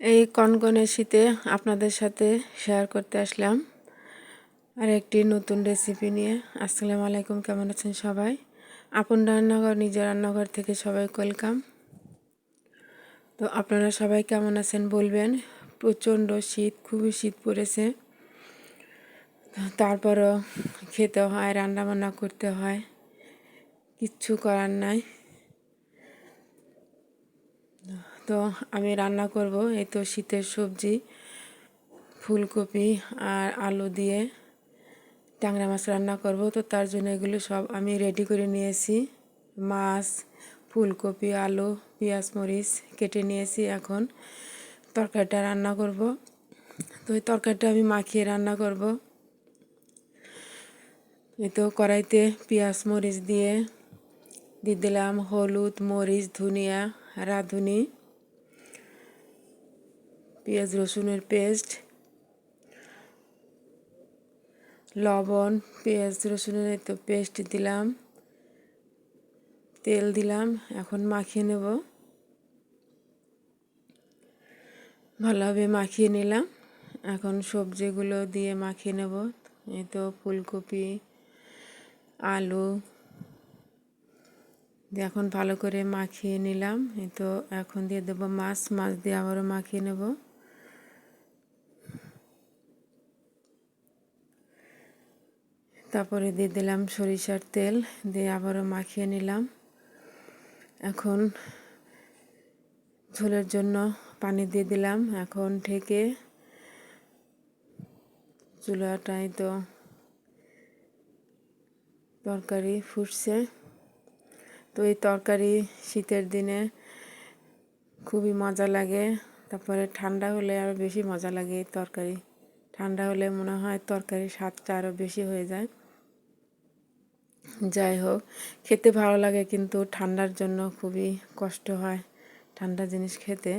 এই কনকনে শীতে আপনাদের সাথে শেয়ার করতে আসলাম। আর একটি নতুন রেসিপি নিয়ে। আসসালামু আলাইকুম, কেমন আছেন সবাই? আপন রান্নাঘর, নিজের রান্নাঘর থেকে সবাই ওয়েলকাম তো আপনারা সবাই কেমন আছেন বলবেন। প্রচণ্ড শীত, খুবই শীত পড়েছে। তারপরও খেতে হয়, রান্নাবান্না করতে হয়। কিচ্ছু করার নাই। তো আমি রান্না করব এই তো শীতের সবজি, ফুলকপি আর আলু দিয়ে ট্যাংরা মাছ রান্না করব। তো তার জন্য এগুলো সব আমি রেডি করে নিয়েছি। মাছ, ফুলকপি, আলু, পেঁয়াজ, মরিচ কেটে নিয়েছি এখন। তরকারিটা রান্না করব। তো এই তরকারিটা আমি মাখিয়ে রান্না করব। এই তো কড়াইতে পেঁয়াজ, মরিচ দিয়ে দিয়ে দিলাম হলুদ, মরিচ, ধনিয়া, রাঁধুনি। পেঁয়াজ, রসুনের পেস্ট, লবণ, পেঁয়াজ, রসুনের তো পেস্ট দিলাম, তেল দিলাম, এখন মাখিয়ে নেব। ভালোভাবে মাখিয়ে নিলাম, এখন সবজিগুলো দিয়ে মাখিয়ে নেব, এই তো ফুলকপি, আলু এখন ভালো করে মাখিয়ে নিলাম, এই তো এখন দিয়ে দেবো মাছ মাছ দিয়ে আবারও মাখিয়ে নেব। তারপরে দিয়ে দিলাম সরিষার তেল, দিয়ে আবারও মাখিয়ে নিলাম। এখন ঝোলের জন্য পানি দিয়ে দিলাম। এখন ঢেকে চুলাটাই তো তরকারি ফুটছে। তো এই তরকারি শীতের দিনে খুবই মজা লাগে। তারপরে ঠান্ডা হলে আরও বেশি মজা লাগে এই তরকারি। ঠান্ডা হলে মনে হয় তরকারির স্বাদটা আরও বেশি হয়ে যায়। যাই হোক, খেতে ভালো লাগে কিন্তু ঠান্ডার জন্য খুবই কষ্ট হয় ঠান্ডা জিনিস খেতে।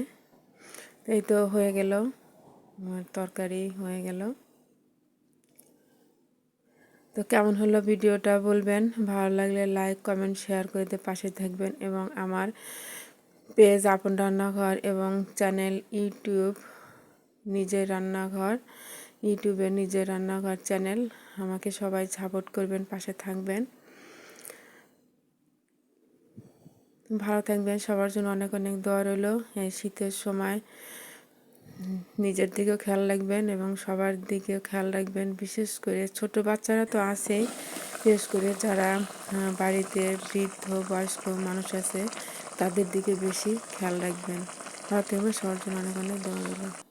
এই তো হয়ে গেল, আমার তরকারি হয়ে গেল। তো কেমন হলো ভিডিওটা বলবেন? ভালো লাগলে লাইক কমেন্ট শেয়ার করে পাশে থাকবেন এবং আমার পেজ আপন রান্নাঘর এবং চ্যানেল ইউটিউব নিজের রান্নাঘর ইউটিউবে নিজের রান্নাঘর চ্যানেল আমাকে সবাই সাপোর্ট করবেন, পাশে থাকবেন। ভালো থাকবেন। সবার জন্য অনেক অনেক দোয়া রইল। এই শীতের সময় নিজের দিকেও খেয়াল রাখবেন এবং সবার দিকেও খেয়াল রাখবেন। বিশেষ করে ছোট বাচ্চারা তো আছেই। বিশেষ করে যারা বাড়িতে বৃদ্ধ, বয়স্ক মানুষ আছে, তাদের দিকে বেশি খেয়াল রাখবেন। ভালো থাকবেন। সবার জন্য অনেক অনেক দোয়া রইল।